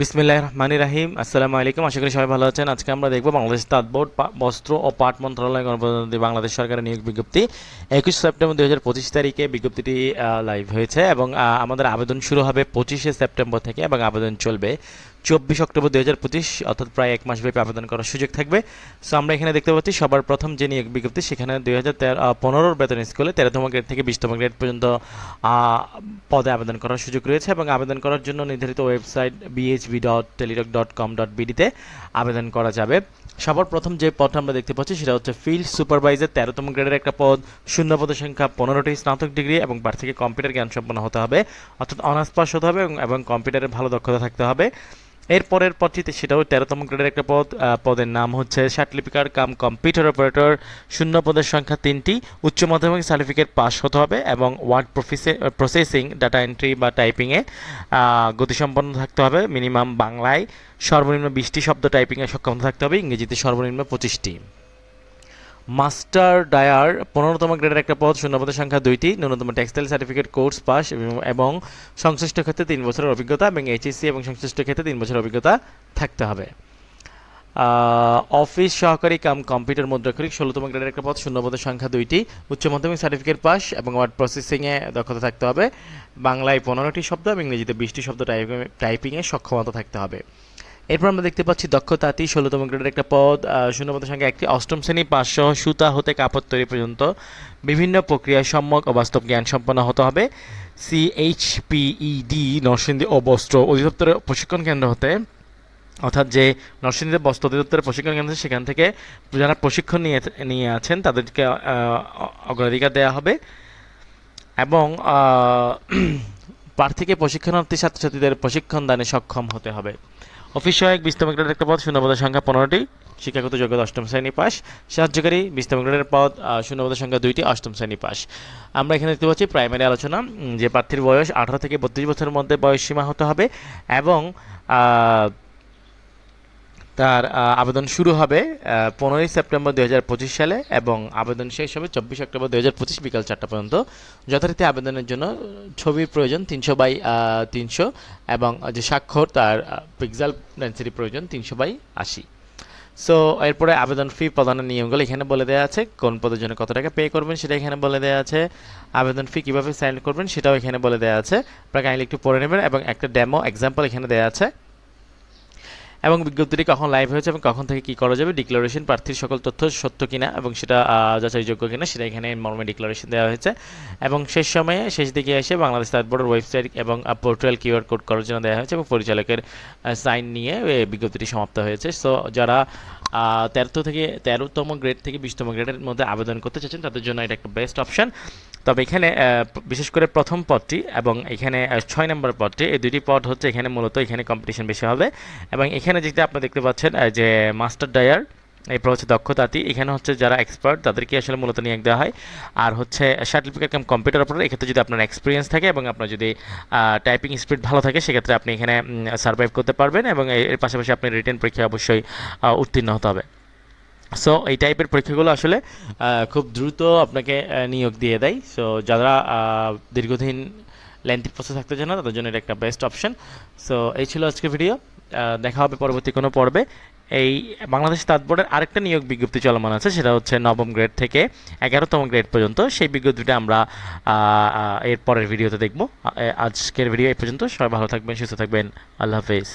বিসমিল্লাহ রহমানি রাহিম আসসালামু আলাইকুম আশা করি সবাই ভালো আছেন। আজকে আমরা দেখব বাংলাদেশ তাঁত বোর্ড বস্ত্র ও পাট মন্ত্রণালয় গণপ্রজাতন্ত্রী বাংলাদেশ সরকারের নিয়োগ বিজ্ঞপ্তি। একুশ সেপ্টেম্বর দুই হাজার পঁচিশ তারিখে বিজ্ঞপ্তিটি লাইভ হয়েছে এবং আমাদের আবেদন শুরু হবে পঁচিশে সেপ্টেম্বর থেকে এবং আবেদন চলবে চব্বিশ অক্টোবর দুই হাজার পঁচিশ, অর্থাৎ প্রায় এক মাস ব্যাপী আবেদন করার সুযোগ থাকবে। সো আমরা এখানে দেখতে পাচ্ছি, সবার প্রথম যে নিয়োগ বিজ্ঞপ্তি, সেখানে দুই হাজার পনেরোর বেতন স্কুলে, তেরোতম গ্রেড থেকে বিশতম গ্রেড পর্যন্ত পদে আবেদন করার সুযোগ রয়েছে এবং আবেদন করার জন্য নির্ধারিত website BHB dot Teletalk dot com dot বিডিতে আবেদন করা যাবে। সবার প্রথম যে পদটা আমরা দেখতে পাচ্ছি, সেটা হচ্ছে ফিল্ড সুপারভাইজার তেরোতম গ্রেডের একটা পদ, শূন্য পদের সংখ্যা পনেরোটি, স্নাতক ডিগ্রি এবং প্রার্থীকে কম্পিউটার জ্ঞান সম্পন্ন হতে হবে। অর্থাৎ অনার্স পাস হতে হবে এবং কম্পিউটারে ভালো দক্ষতা থাকতে হবে। এর পরের পদটিতে সেটাও তেরোতম গ্রেডের একটা পদ পদের নাম হচ্ছে সার্টিফিকার কাম কম্পিউটার অপারেটর। শূন্য পদের সংখ্যা তিনটি, উচ্চ মাধ্যমিক সার্টিফিকেট পাস হতে হবে এবং ওয়ার্ড প্রসেসিং, ডাটা এন্ট্রি বা টাইপিংয়ে গতিসম্পন্ন থাকতে হবে মিনিমাম বাংলায়। সর্বনিম্ন বিশটি শব্দ টাইপিংয়ে সক্ষম থাকতে হবে, ইংরেজিতে সর্বনিম্ন পঁচিশটি। মাস্টার ডায়ার পনেরোতম গ্রেডের একটা পদ শূন্য পদের সংখ্যা দুইটি, ন্যূনতম টেক্সটাইল সার্টিফিকেট, কোর্স পাস, এবং- সংশ্লিষ্ট ক্ষেত্রে তিন বছরের অভিজ্ঞতা এবং এইচএসসি এবং সংশ্লিষ্ট ক্ষেত্রে তিন বছরের অভিজ্ঞতা থাকতে হবে। অফিস সহকারী কাম কম্পিউটার মুদ্রাক্ষরিক, ষোলোতম গ্রেডের একটা পদ শূন্য পদের সংখ্যা দুইটি, উচ্চ মাধ্যমিক সার্টিফিকেট পাস এবং ওয়ার্ড প্রসেসিংয়ে দক্ষতা থাকতে হবে। বাংলায় পনেরোটি শব্দ এবং ইংরেজিতে বিশটি শব্দ টাইপিংয়ে সক্ষমতা থাকতে হবে। এরপর আমরা দেখতে পাচ্ছি দক্ষতাতি ষোলোতম গ্রেডের একটা পদ আহ, সঙ্গে একটি অষ্টম শ্রেণি পাঁচ সহ সুতা হতে কাপড় তৈরি পর্যন্ত। বিভিন্ন প্রক্রিয়ায় সম্যক ও বাস্তব জ্ঞান সম্পন্ন হতে হবে। সি এইচ সিএইচপিইডি নরসিংদী ও বস্ত্র অধিদপ্তরের প্রশিক্ষণ কেন্দ্র হতে। অর্থাৎ যে নরসিংদীতে বস্ত্র অধিদপ্তরের প্রশিক্ষণ কেন্দ্র সেখান থেকে যারা প্রশিক্ষণ নিয়ে নিয়ে আছেন তাদেরকে অগ্রাধিকার দেওয়া হবে। এবং প্রার্থীকে প্রশিক্ষণার্থী ছাত্রছাত্রীদের প্রশিক্ষণ দানে সক্ষম হতে হবে। অফিস সহায়ক বিস্তম গ্রেডের একটা পদ, শূন্যপদের সংখ্যা পনেরোটি। শিক্ষাগত যোগ্যতা অষ্টম শ্রেণি পাশ। সাহায্যকারী বিস্তম গ্রেডের পদ শূন্যপদের সংখ্যা দুইটি, অষ্টম শ্রেণি পাস আমরা এখানে দেখতে পাচ্ছি প্রাইমারি আলোচনা যে প্রার্থীর বয়স আঠারো থেকে বত্রিশ বছরের মধ্যে বয়স সীমা হতে হবে এবং তার আবেদন শুরু হবে পনেরোই সেপ্টেম্বর দু হাজার পঁচিশ সালে এবং আবেদন শেষ হবে চব্বিশ অক্টোবর দু হাজার পঁচিশ বিকাল চারটা পর্যন্ত। যথারীতি আবেদনের জন্য ছবির প্রয়োজন তিনশো বাই তিনশো এবং যে স্বাক্ষর তার পিক্সাল ডেন্সিটি প্রয়োজন তিনশো বাই আশি। সো এরপরে আবেদন ফি প্রদানের নিয়মগুলো এখানে বলে দেওয়া আছে। কোন পদের জন্য কত টাকা পে করবেন সেটা এখানে বলে দেওয়া আছে। আবেদন ফি কীভাবে সাইন করবেন সেটাও এখানে বলে দেওয়া আছে। আপনারা কাইন্ডলি একটু পড়ে নেবেন এবং একটা ডেমো এক্সাম্পল এখানে দেওয়া আছে। এবং বিজ্ঞপ্তিটি কখন লাইভ হয়েছে এবং কখন থেকে কি করা যাবে ডিক্লারেশন প্রার্থীর সকল তথ্য সত্য কিনা এবং সেটা যাচাইযোগ্য কিনা সেটা এখানে মর্মে ডিক্লারেশন দেওয়া হয়েছে। এবং শেষ সময়ে শেষ দিকে এসে বাংলাদেশ তাঁত বোর্ডের ওয়েবসাইট এবং পোর্টাল কিউআর কোড করার জন্য দেওয়া হয়েছে এবং পরিচালকের সাইন নিয়ে বিজ্ঞপ্তিটি সমাপ্ত হয়েছে। সো যারা তেরোতম থেকে, তেরোতম গ্রেড থেকে বিশতম গ্রেডের মধ্যে আবেদন করতে চাচ্ছেন, তাদের জন্য এটা একটা বেস্ট অপশান তবে এখানে বিশেষ করে প্রথম পদটি এবং এখানে ছয় নম্বর পদটি, এই দুটি পদ হচ্ছে এখানে মূলত এখানে কম্পিটিশন বেশি হবে। এবং এখানে যেটা আপনি দেখতে পাচ্ছেন যে মাস্টার ডায়ার এরপর হচ্ছে দক্ষতাতি এখানে হচ্ছে যারা এক্সপার্ট তাদেরকে আসলে মূলত নিয়োগ দেওয়া হয়। আর হচ্ছে সার্টিফিকেট কাম কম্পিউটার অপারেটর এক্ষেত্রে যদি আপনার এক্সপিরিয়েন্স থাকে এবং আপনার যদি টাইপিং স্পিড ভালো থাকে, সেক্ষেত্রে আপনি এখানে সার্ভাইভ করতে পারবেন এবং এর পাশাপাশি আপনি রিটেন পরীক্ষায় অবশ্যই উত্তীর্ণ হতে হবে। সো এই টাইপের পরীক্ষাগুলো আসলে খুব দ্রুত আপনাকে নিয়োগ দিয়ে দেয়। সো যারা দীর্ঘদিন লেন্থি প্রসেস থাকতে চান না, তাদের জন্য এটা একটা বেস্ট অপশন সো এই ছিল আজকের ভিডিও দেখা হবে পরবর্তী কোনো পর্বে। এই বাংলাদেশ তাঁত বোর্ডের আরেকটা নিয়োগ বিজ্ঞপ্তি চলমান আছে, সেটা হচ্ছে নবম গ্রেড থেকে এগারোতম গ্রেড পর্যন্ত। সেই বিজ্ঞপ্তিটা আমরা এর পরের ভিডিওতে দেখব। আজকের ভিডিও এই পর্যন্ত। সবাই ভালো থাকবেন, সুস্থ থাকবেন। আল্লাহ হাফেজ।